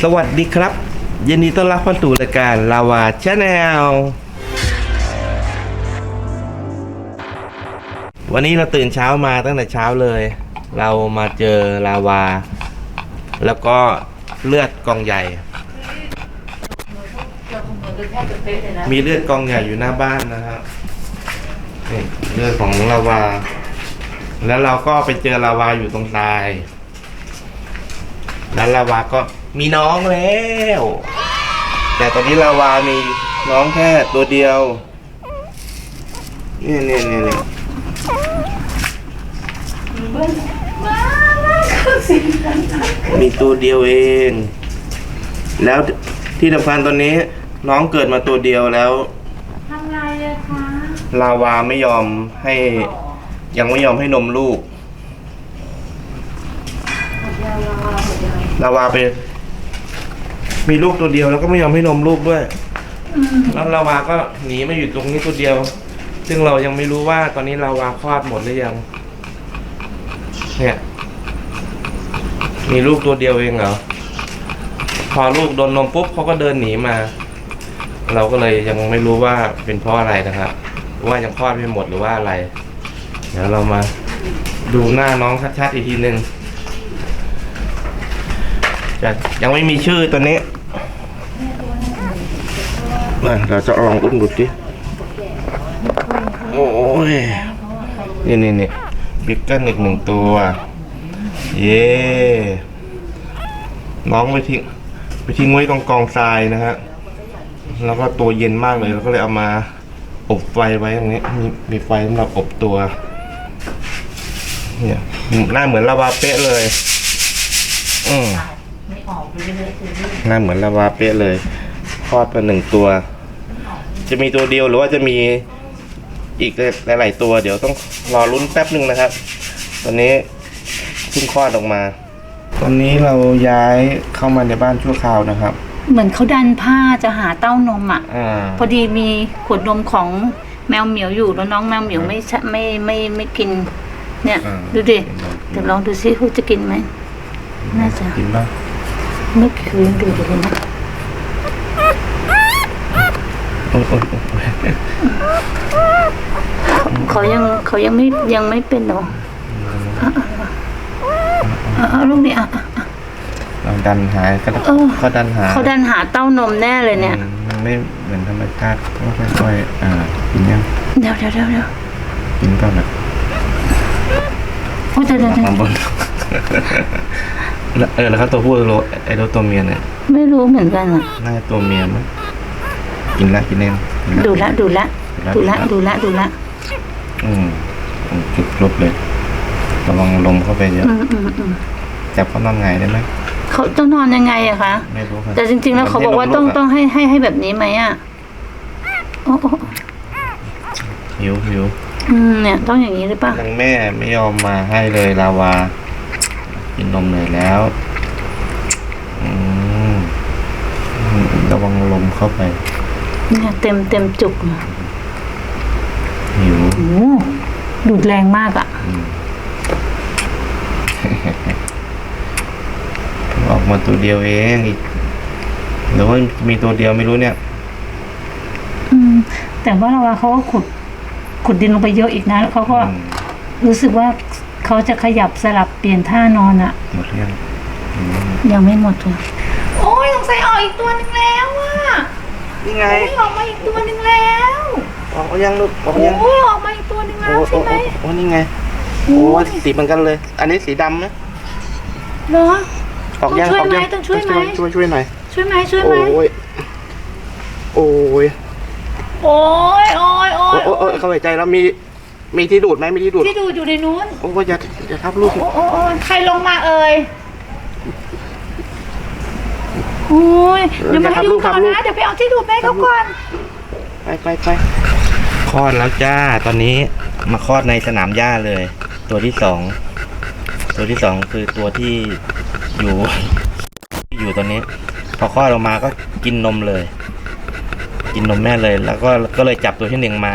สวัสดีครับยินดีต้อนรับเข้าสู่รายการลาวาชาแนลวันนี้เราตื่นเช้ามาตั้งแต่เช้าเลย เรามาเจอลาวา แล้วก็เลือดกองใหญ่ มีเลือดกองใหญ่อยู่หน้าบ้านนะครับนี่เลือดของลาวา แล้วเราก็ไปเจอลาวาอยู่ตรงทราย แล้วลาวาก็ มีน้องแล้ว แต่ตอนนี้ลาวามีน้องแค่ตัวเดียวนี่นี่นี่นี่มีตัวเดียวเอง แล้วที่สำคัญตอนนี้น้องเกิดมาตัวเดียวแล้วทำไรอะคะลาวาไม่ยอมให้ยังไม่ยอมให้นมลูกหมดเดียวรอหมดเดียวลาวาไป มีลูกตัวเดียวแล้วก็ไม่ยอมให้นมลูกด้วยแล้วลาวาก็หนีมาอยู่ตรงนี้ตัวเดียว ซึ่งเรายังไม่รู้ว่าตอนนี้ลาวาคลอดหมดหรือยัง เนี่ย มีลูกตัวเดียวเองเหรอ พอลูกโดนนมปุ๊บเขาก็เดินหนีมา เราก็เลยยังไม่รู้ว่าเป็นเพราะอะไรนะครับ ว่ายังคลอดไม่หมดหรือว่าอะไร เดี๋ยวเรามาดูหน้าน้องชัดๆอีกทีหนึ่งจะยังไม่มีชื่อตัวนี้ มาเราจะลองอุ้มดูดิโอ้ยนี่นี่นี่บิ๊กเกิลอีกหนึ่งตัว เย้น้องไปทิ้งไปทิ้งไว้ตรงกองทรายนะฮะ แล้วก็ตัวเย็นมากเลย แล้วก็เลยเอามาอบไฟไว้ตรงนี้ มีมีไฟสำหรับอบตัว เนี่ยหน้าเหมือนลาวาเป๊ะเลย อืมหน้าเหมือนลาวาเป๊ะเลย ลอดมาหนึ่งตัว จะมีตัวเดียวหรือว่าจะมีอีกหลาย ๆ ตัวเดี๋ยวต้องรอลุ้นแป๊บหนึ่งนะครับ ตอนนี้เพิ่งคลอดออกมา ตอนนี้เราย้ายเข้ามาในบ้านชั่วคราวนะครับ เหมือนเขาดันผ้าจะหาเต้านมอะอ่าพอดีมีขวดนมของแมวเหมียวอยู่แล้วน้องแมวเหมียวไม่ชะไม่ไม่ไม่กิน เนี่ย อ่า ดูดิเดี๋ยวลองดูซิเขาจะกินไหมน่าจะกินบ้างไม่คืนดูดินะโอ้ยโอ้ยโอ้ย เขายังเขายังไม่ยังไม่เป็นหรออะอะอะเอาลูกนี่อะเราดันหายก็เออก็ดันหาเขาดันหาเต้านมแน่เลยเนี่ยมันไม่เหมือนธรรมชาติก็ค่อยๆอ่ากินยังเดี๋ยวเดี๋ยวเดี๋ยวเดี๋ยวกินก่อนนะโอ้เดี๋ยวเดี๋ยวเดี๋ยวข้างบนเออแล้วก็ตัวผู้โลไอ้ตัวเมียเนี่ยไม่รู้เหมือนกันอะน่าจะตัวเมียมั้ง กินละกินเองกินดูละดูละดูละดูละดูละอืมอืมจุดครบเลยระวังลมเข้าไปเยอะอืมอืมอืมจับเขานอนไงายได้ไหมเขาต้องนอนยังไงอะคะไม่รู้ครับแต่จริง ๆ แล้วเขาบอกว่าต้องต้องให้ให้ให้แบบนี้ไหมอะโอ้โอ้หิวหิวอืมเนี่ยต้องอย่างนี้หรือเปล่าทางแม่ไม่ยอมมาให้เลยลาวา กินนมเหนื่อยแล้วอืมอืมระวังลมเข้าไป เนี่ยเต็มเต็มจุกเลยหิวโอ้โหดูดแรงมากอะออกมาตัวเดียวเองอีกหรือว่ามีตัวเดียวไม่รู้เนี่ย อืม แต่ว่าเราว่าเขาก็ขุด ขุดดินลงไปเยอะอีกนะแล้วเขาก็อืม รู้สึกว่าเขาจะขยับสลับเปลี่ยนท่านอนอะหมดเรื่องยังไม่หมดเลยโอ้ยสงสัยออกอีกตัวหนึ่งแล้วอะ นี่ไงโอ้ยออกมาอีกตัวหนึ่งแล้วออกยังลูกออกยังโอ้ยออกมาอีกตัวหนึ่งโอ้แล้วโอ้ใช่ไหมโอ้โอ้นี่ไงโอ้สีเหมือนกันเลย อันนี้สีดำนะเหรอออกยังต้องช่วยออกยังไหมต้องช่วยไหมช่วยช่วยหน่อยช่วยไหมช่วยไหมโอ้ยโอ้ยโอ้ยโอ้ยโอ้โอ้ยยโอ้ยโอ้ยเข้าใจแล้วมีมีที่ดูดไหมมีที่ดูดที่ดูอยู่ในนู้นโอ้ยอย่าอย่าทับลูกโอ้โอ้โอ้ยใครลงมาเอ่ย โอ้ยเดี๋ยวมาให้ดูก่อนนะเดี๋ยวไปเอาที่ดูดแม่เขาก่อนไปไปไปคลอดแล้วจ้าตอนนี้มาคลอดในสนามหญ้าเลย ตัวที่สองตัวที่สองคือตัวที่อยู่ที่อยู่ตอนนี้ พอคลอดออกมาก็กินนมเลย กินนมแม่เลย แล้วก็ก็เลยจับตัวที่หนึ่งมา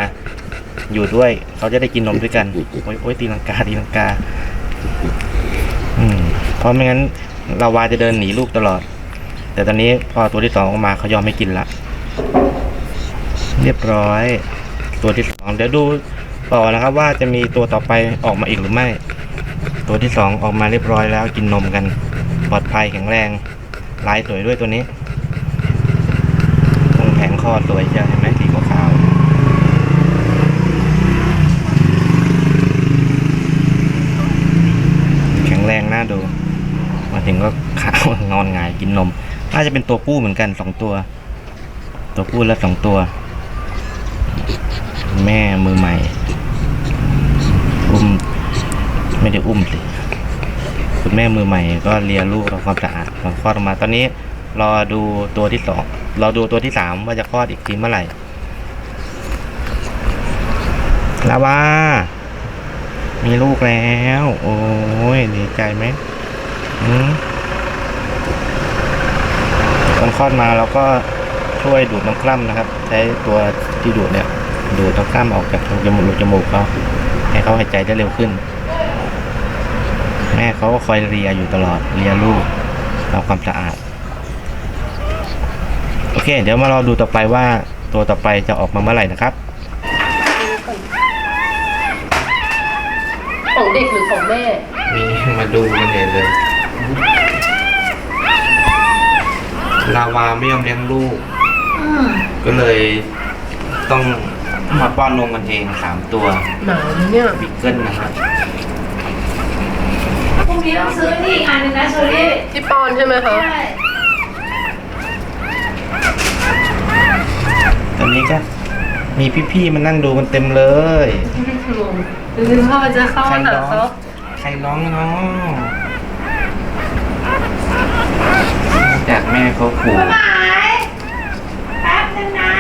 อยู่ด้วยเขาจะได้กินนมด้วยกันโอ้ยโอ้ยตีลังกาตีลังกา อืมเพราะไม่งั้นเราวาจะเดินหนีลูกตลอด แต่ตอนนี้พอตัวที่สองออกมาเขายอมไม่กินละ เรียบร้อย ตัวที่สองเดี๋ยวดูต่อนะครับ ว่าจะมีตัวต่อไปออกมาอีกหรือไม่ ตัวที่สองออกมาเรียบร้อยแล้วกินนมกัน ปลอดภัยแข็งแรงลายสวยด้วยตัวนี้ตรงแผงคอสวยจ้ะเห็นไหมสีขาวๆแข็งแรงน่าดู มาถึงก็ขาว นอนหงายกิน น่าจะเป็นตัวผู้เหมือนกันสองตัว ตัวผู้และสองตัว แม่มือใหม่ อุ้ม ไม่ได้อุ้มสิคุณแม่มือใหม่ก็เลียลูกทำความสะอาดก่อนคลอดออกมาตอนนี้รอดูตัวที่สองรอดูตัวที่สามว่าจะคลอดอีกทีเมื่อไหร่ลาวามีลูกแล้ว โอ้ยดีใจไหมอืม ตอนคลอดมาเราก็ช่วยดูดน้ำกล้ำนะครับ ใช้ตัวที่ดูดเนี่ยดูดน้ำกล้ำออกจากรูจมูกรูจมูกเขาให้เขาหายใจได้เร็วขึ้น แม่เขาก็คอยเลียอยู่ตลอดเลียลูกทำความสะอาดโอเค เดี๋ยวมารอดูต่อไปว่าตัวต่อไปจะออกมาเมื่อไหร่นะครับของเด็กหรือของแม่ มีมาดูกันเลยเลย ลาวาไม่ยอมเลี้ยงลูก อืมก็เลยต้องมาป้อนนมกันเองสามตัวหนาวนะเนี่ยบิ๊กเกิลนะครับพรุ่งนี้ต้องซื้อนี่อีกอันหนึงนะเชอรี่ที่ปอนใช่ไหมคะ ใช่ตอนนี้ก็มีพี่ๆมานั่งดูกันเต็มเลยงงนึกว่ามันจะเข้าใครหาร้องเขาใครร้องเนาะ จากแม่เขาขู่หมายแป๊บนึงนะ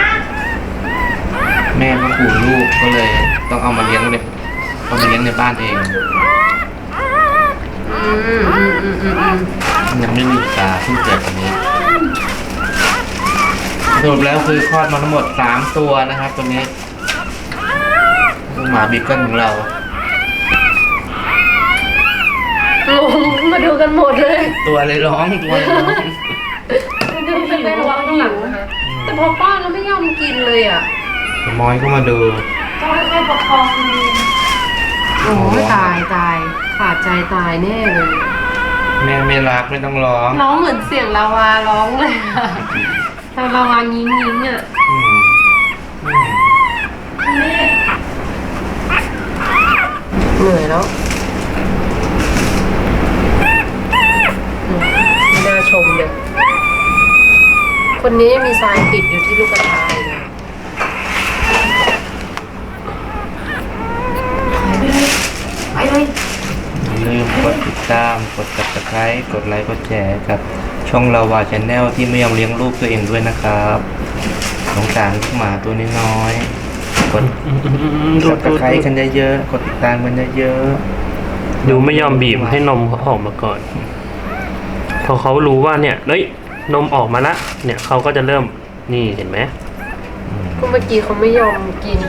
แม่เขาขู่ลูกก็เลยต้องเอามาเลี้ยงในเอามาเลี้ยงในบ้านเองอืมอืมอืมอืมอืมยังไม่มีตาเพิ่งเกิดวันนี้สรุปแล้วคือคลอดมาทั้งหมดสามตัวนะครับตัวนี้ลูกหมาบิ๊กเกิลของเรางงมาดูกันหมดเลย ตัวเลยร้องตัวเลยร้อง ดูกันไประวังข้างหลังนะคะ แต่พอป้อนแล้วไม่ยอมกินเลยอะมอยก็มาดูต้องค่อยๆประคองดีโอ้ยตายตายขาดใจตายแน่เลย แม่ไม่รักไม่ต้องร้อง ร้องเหมือนเสียงลาวาร้องเลยอะแต่ลาวายิงยิงอะ อืม กด subscribe กดไลค์กดแชร์ครับช่องเราวาชแนลที่ไม่ยอมเลี้ยงลูกตัวเองด้วยนะครับสงสารลูกหมาตัวน้อยๆกด subscribe กันเยอะๆกดติดตามกันเยอะดูไม่ยอมบีบให้นมเขาออกมาก่อน พอเขารู้ว่าเนี่ยเฮ้ยนมออกมาละเนี่ยเขาก็จะเริ่มนี่เห็นไหม ก็เมื่อกี้เขาไม่ยอมกิน